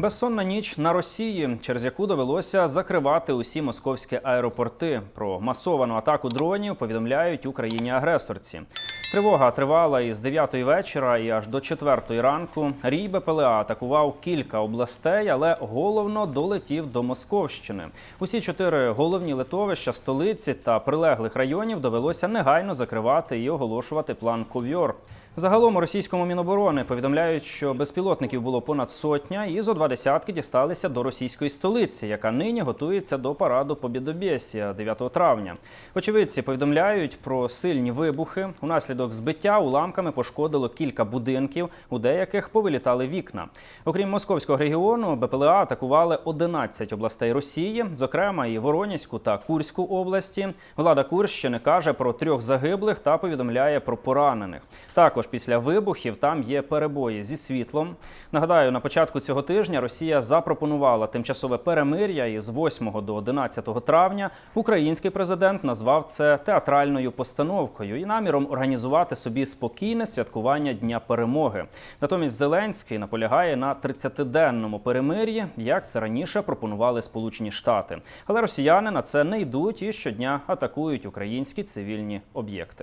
Безсонна ніч на Росії, через яку довелося закривати усі московські аеропорти. Про масовану атаку дронів повідомляють Україні-агресорці. Тривога тривала із 9 вечора і аж до 4 ранку. Рій БПЛА атакував кілька областей, але головно долетів до Московщини. Усі чотири головні литовища столиці та прилеглих районів довелося негайно закривати і оголошувати план ковьор. Загалом у російському міноборони повідомляють, що безпілотників було понад сотня, і зо два десятки дісталися до російської столиці, яка нині готується до параду Побєдобєсія 9 травня. Очевидці повідомляють про сильні вибухи. Унаслідок збиття уламками пошкодило кілька будинків, у деяких повилітали вікна. Окрім московського регіону, БПЛА атакували 11 областей Росії, зокрема і Воронязьку та Курську області. Влада Курщини каже про трьох загиблих та повідомляє про поранених. Також після вибухів там є перебої зі світлом. Нагадаю, на початку цього тижня Росія запропонувала тимчасове перемир'я і з 8 до 11 травня український президент назвав це театральною постановкою і наміром організувати собі спокійне святкування Дня перемоги. Натомість Зеленський наполягає на 30-денному перемир'ї, як це раніше пропонували Сполучені Штати. Але росіяни на це не йдуть і щодня атакують українські цивільні об'єкти.